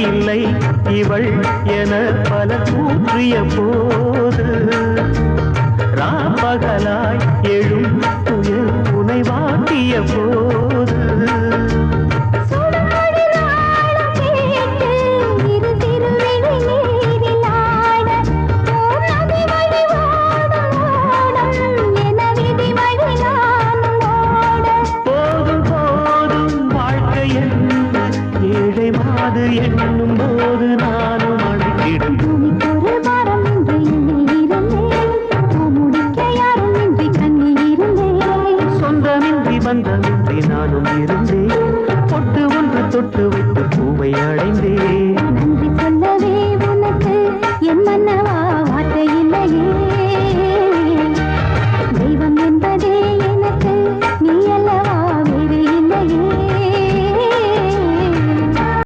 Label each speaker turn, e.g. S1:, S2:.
S1: இல்லை இவள் என பல கூற்றிய போது ராப்பகலாய் எழும் காது என்னும் போது
S2: நானும் இருந்தேன்
S1: சொந்தமின்றி பந்தமின்றி நானும் இருந்தேன். பொட்டு ஒன்று தொட்டு வைத்து பூவை அடைந்தேன்.